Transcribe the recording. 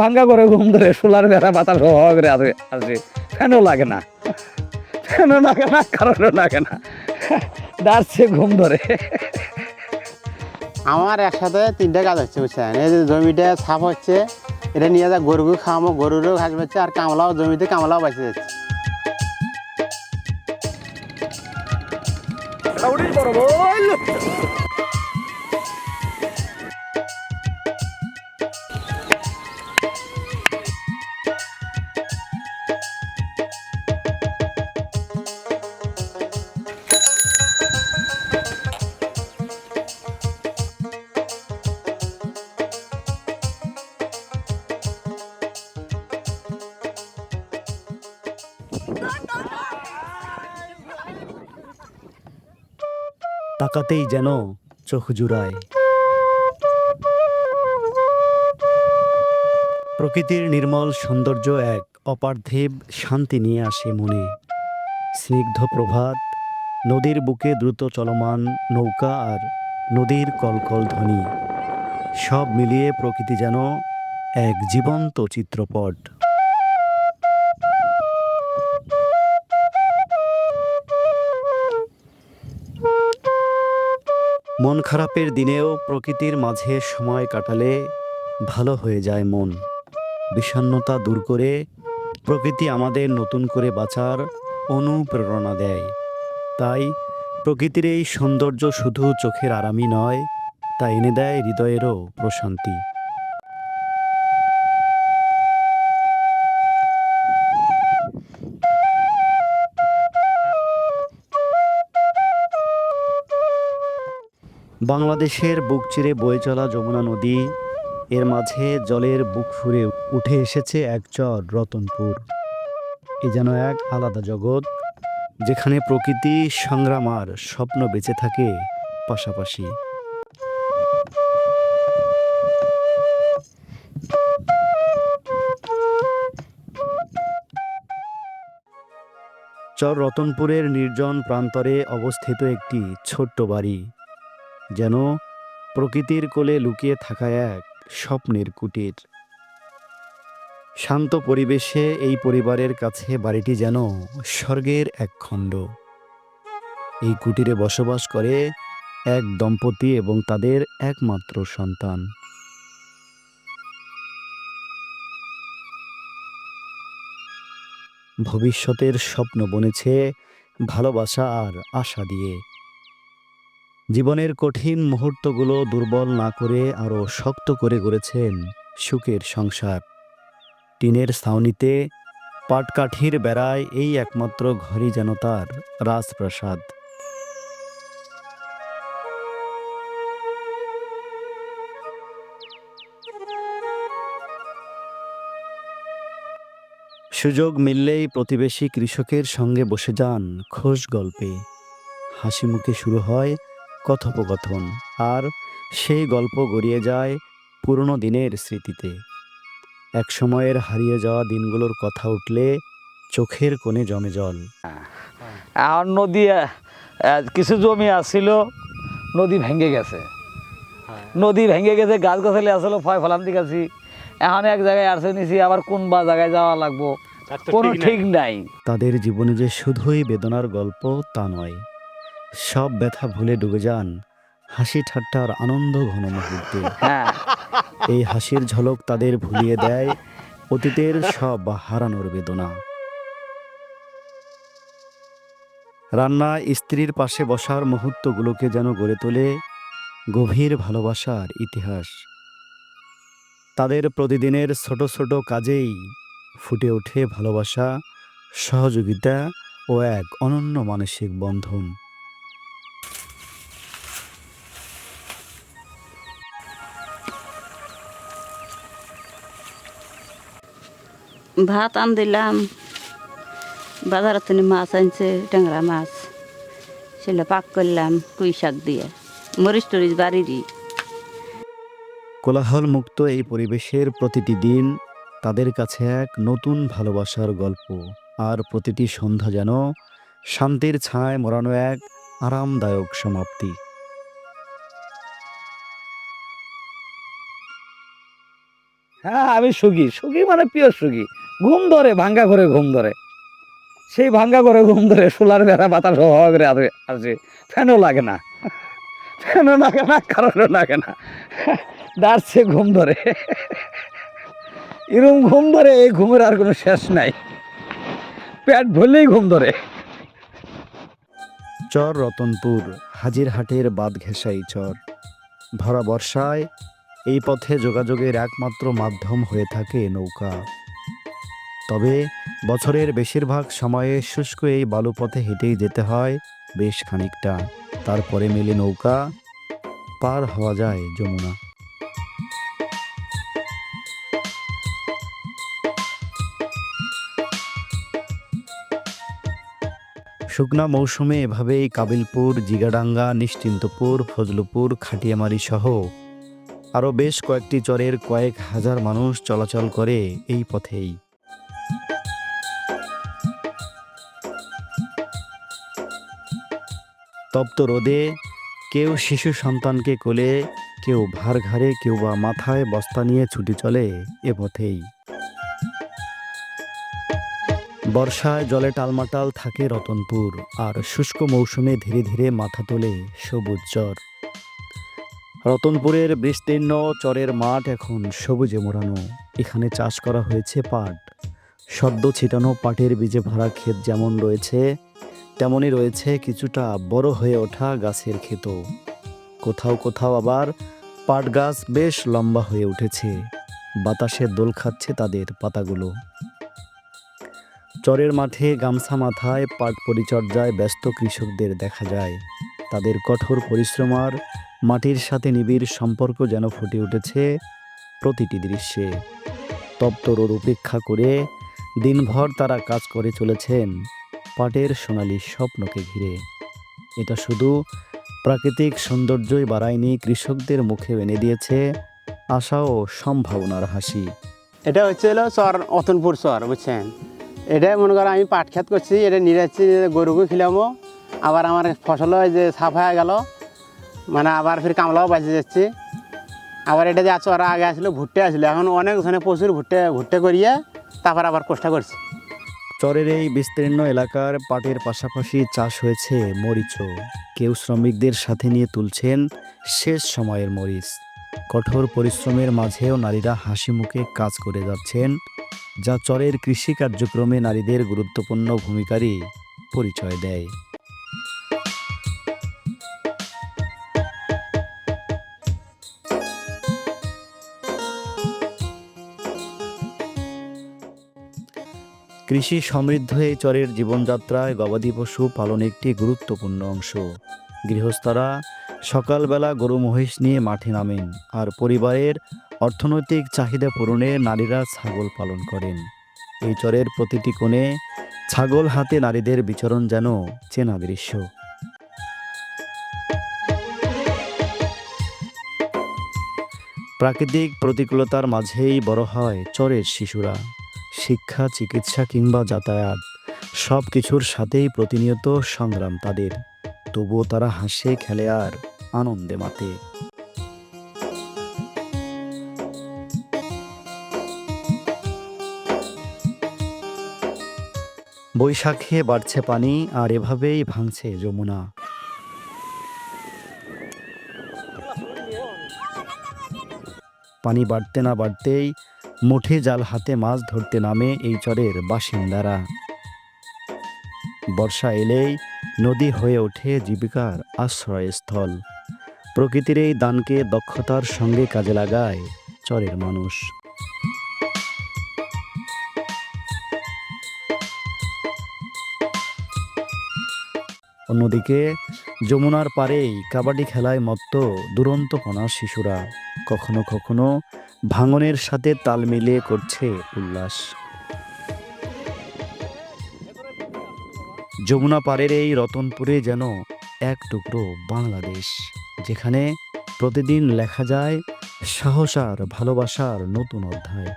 ভাঙ্গা করে ঘুম ধরে সোলার বেড়া বাতাস হওয়া করে আসে আসে ফ্যানও লাগে না। ফ্যানও লাগে না কারণও লাগে না। দাঁড়ছে ঘুম ধরে। আমার একসাথে তিনটে কাজ হচ্ছে বুঝছেন? এই যে জমিটা সাফ হচ্ছে এটা নিয়ে যা গরুকে খাওয়াবো গরুরও ঘাস পাচ্ছে আর কামলাও জমিতে কামলাও বাঁচে যাচ্ছে। তাকাতেই যেন চোখ জুড়ায়। প্রকৃতির নির্মল সৌন্দর্য এক অপার্থিব শান্তি নিয়ে আসে মনে। স্নিগ্ধ প্রভাত, নদীর বুকে দ্রুত চলমান নৌকা আর নদীর কলকল ধ্বনি। সব মিলিয়ে প্রকৃতি যেন এক জীবন্ত চিত্রপট। মন খারাপের দিনেও প্রকৃতির মাঝে সময় কাটালে ভালো হয়ে যায় মন। বিষণ্নতা দূর করে প্রকৃতি আমাদের নতুন করে বাঁচার অনুপ্রেরণা দেয়। তাই প্রকৃতির এই সৌন্দর্য শুধু চোখের আরামই নয়, তা এনে দেয় হৃদয়েরও প্রশান্তি। বাংলাদেশের বুক চিরে বয়ে চলা যমুনা নদী, এর মাঝে জলের বুক ফুরে উঠে এসেছে এক চর রতনপুর। এ যেন এক আলাদা জগৎ, যেখানে প্রকৃতি সংগ্রাম আর স্বপ্ন বেঁচে থাকে পাশাপাশি। চর রতনপুরের নির্জন প্রান্তরে অবস্থিত একটি ছোট্ট বাড়ি। যেন প্রকৃতির কোলে লুকিয়ে থাকা এক স্বপ্নের কুটির। শান্ত পরিবেশে এই পরিবারের কাছে বাড়িটি যেন স্বর্গের এক খণ্ড। এই কুটিরে বসবাস করে এক দম্পতি এবং তাদের একমাত্র সন্তান। ভবিষ্যতের স্বপ্ন বনেছে ভালোবাসা আর আশা দিয়ে। জীবনের কঠিন মুহূর্তগুলো দুর্বল না করে আরও শক্ত করে গড়েছেন সুখের সংসার। টিনের ছাউনিতে পাটকাঠির বেড়ায় এই একমাত্র ঘরই যেন তার রাজপ্রাসাদ। সুযোগ মিললেই প্রতিবেশী কৃষকের সঙ্গে বসে যান খোশ গল্পে। হাসি মুখে শুরু হয় কথোপকথন আর সেই গল্প গড়িয়ে যায় পুরনো দিনের স্মৃতিতে। এক সময়ের হারিয়ে যাওয়া দিনগুলোর কথা উঠলে চোখের কোণে জমে জল। আর নদী কিছু জমি আসছিল নদী ভেঙে গেছে। নদী ভেঙে গেছে গাছ গাছালি আসলো ফয় ফলাম দিকে আছি এখন এক জায়গায় আসে নিছি আবার কোন বা জায়গায় যাওয়া লাগবো? কোনো ঠিক নাই। তাদের জীবনে যে শুধুই বেদনার গল্প তা নয় সব ব্যথা ভুলে ডুবে যান হাসি ঠাট্টার আনন্দ ঘন মুহূর্তে। হ্যাঁ। এই হাসির ঝলক তাদের ভুলিয়ে দেয় অতীতের সব হারানোর বেদনা। রান্না স্ত্রীর পাশে বসার মুহূর্তগুলোকে যেন গড়ে তোলে গভীর ভালোবাসার ইতিহাস। তাদের প্রতিদিনের ছোট ছোট কাজেই ফুটে ওঠে ভালোবাসা সহযোগিতা ও এক অনন্য মানসিক বন্ধন। ভাত আন দিলাম। বাজারের থেকে মাছ আনছে ট্যাংরা মাছ। সেটা পাক করলাম কুই শাক দিয়ে। মরিচ টরিচ বাড়িরই। কোলাহল মুক্ত এই পরিবেশের প্রতিটি দিন তাদের কাছে এক নতুন ভালোবাসার গল্প। আর প্রতিটি সন্ধ্যা যেন শান্তির ছায় মোড়ানো এক আরামদায়ক সমাপ্তি। হ্যাঁ আমি সুখী। সুখী মানে পিওর সুখী। ঘুম ধরে, ভাঙ্গা করে ঘুম ধরে। সেই ভাঙ্গা ঘরে ঘুম ধরে সোলার বেড়া, বাতাস হওয়া করে আসে ফ্যানও লাগে না। ফ্যানও লাগে না কারণও লাগে না। দাঁড়ছে ঘুম ধরে। এরকম ঘুম ধরে এই ঘুমের আর কোনো শেষ নাই। পেট ভরলেই ঘুম ধরে। চর রতনপুর, হাজিরহাটের বাদ ঘেঁষাই চর। ভরা বর্ষায় এই পথে যোগাযোগের একমাত্র মাধ্যম হয়ে থাকে নৌকা। তবে বছরের বেশিরভাগ সময়ে শুষ্ক এই বালুপথে হেঁটেই যেতে হয় বেশ খানিকটা। তারপরে মেলে নৌকা, পার হওয়া যায় যমুনা। শুকনা মৌসুমে এভাবেই কাবিলপুর, জিগাডাঙ্গা, নিশ্চিন্তপুর, ফজলুপুর, খাটিয়ামারি সহ আরও বেশ কয়েকটি চরের কয়েক হাজার মানুষ চলাচল করে এই পথেই। তপ্ত রোদে কেউ শিশু সন্তানকে কোলে, কেউ ভার ঘাড়ে, কেউ বা মাথায় বস্তা নিয়ে ছুটি চলে এ পথেই। বর্ষায় জলে টালমাটাল থাকে রতনপুর, আর শুষ্ক মৌসুমে ধীরে ধীরে মাথা তোলে সবুজ চর রতনপুরের বিস্তীর্ণ চরের মাঠ এখন সবুজে মোড়ানো, এখানে চাষ করা হয়েছে পাট। সদ্য ছিটানো পাটের বীজে ভরা ক্ষেত যেমন রয়েছে তেমনই রয়েছে কিছুটা বড় হয়ে ওঠা গাছের ক্ষেতও কোথাও কোথাও আবার পাট গাছ বেশ লম্বা হয়ে উঠেছে। বাতাসে দোল খাচ্ছে তাদের পাতাগুলো। চরের মাঠে গামছা মাথায় পাট পরিচর্যায় ব্যস্ত কৃষকদের দেখা যায়। তাদের কঠোর পরিশ্রম আর মাটির সাথে নিবিড় সম্পর্ক যেন ফুটে উঠেছে প্রতিটি দৃশ্যে। তপ্ত রোদ উপেক্ষা করে দিনভর তারা কাজ করে চলেছেন। পাটের সোনালি স্বপ্নকে ঘিরে। এটা শুধু প্রাকৃতিক সৌন্দর্যই বাড়ায়নি, কৃষকদের মুখে এনে দিয়েছে আশা ও সম্ভাবনার হাসি। এটা হচ্ছে হলো চর অতনপুর চর বুঝছেন? এটা মনে করো আমি পাট খেত করছি, এটা নিরাচ্ছি গরুকে খিলামো আবার আমার ফসল যে সাফ হয়ে গেল মানে আবার ফির কামলাও বাঁচে যাচ্ছে। আবার এটা যে চরা আগে আসলো, ভুট্টে আসলো, এখন অনেক ধরনের প্রচুর ভুট্টে ভুট্টে করিয়ে তারপর আবার কষ্ট করছি। চরের এই বিস্তীর্ণ এলাকার পাটের পাশাপাশি চাষ হয়েছে মরিচও। কেউ শ্রমিকদের সাথে নিয়ে তুলছেন শেষ সময়ের মরিচ। কঠোর পরিশ্রমের মাঝেও নারীরা হাসি মুখে কাজ করে যাচ্ছেন, যা চরের কৃষি কার্যক্রমে নারীদের গুরুত্বপূর্ণ ভূমিকারই পরিচয় দেয়। কৃষি সমৃদ্ধ এই চরের জীবনযাত্রায় গবাদি পশু পালন একটি গুরুত্বপূর্ণ অংশ। গৃহস্থরা সকালবেলা গরু মহিষ নিয়ে মাঠে নামেন আর পরিবারের অর্থনৈতিক চাহিদা পূরণে নারীরা ছাগল পালন করেন। এই চরের প্রতিটি কোণে ছাগল হাতে নারীদের বিচরণ যেন চেনা দৃশ্য। প্রাকৃতিক প্রতিকূলতার মাঝেই বড় হয় চরের শিশুরা। শিক্ষা, চিকিৎসা কিংবা যাতায়াত, সব কিছুর সাথেই প্রতিনিয়ত সংগ্রাম তাদের। তবুও তারা হাসে, খেলে আর আনন্দে মাতে। বৈশাখে বাড়ছে পানি আর এভাবেই ভাঙছে যমুনা। পানি বাড়তে না বাড়তেই মুঠে জাল হাতে মাছ ধরতে নামে এই চরের বাসিন্দারা। বর্ষা এলেই নদী হয়ে ওঠে জীবিকার আশ্রয়স্থল। প্রকৃতির এই দানকে দক্ষতার সঙ্গে কাজে লাগায় চরের মানুষ। অন্যদিকে যমুনার পারেই কাবাডি খেলায় মত্ত দুরন্তপনা শিশুরা। কখনো কখনো ভাঙনের সাথে তাল মিলিয়ে করছে উল্লাস। যমুনা পাড়ের এই রতনপুরে যেন এক টুকরো বাংলাদেশ, যেখানে প্রতিদিন লেখা যায় সাহস আর ভালোবাসার নতুন অধ্যায়।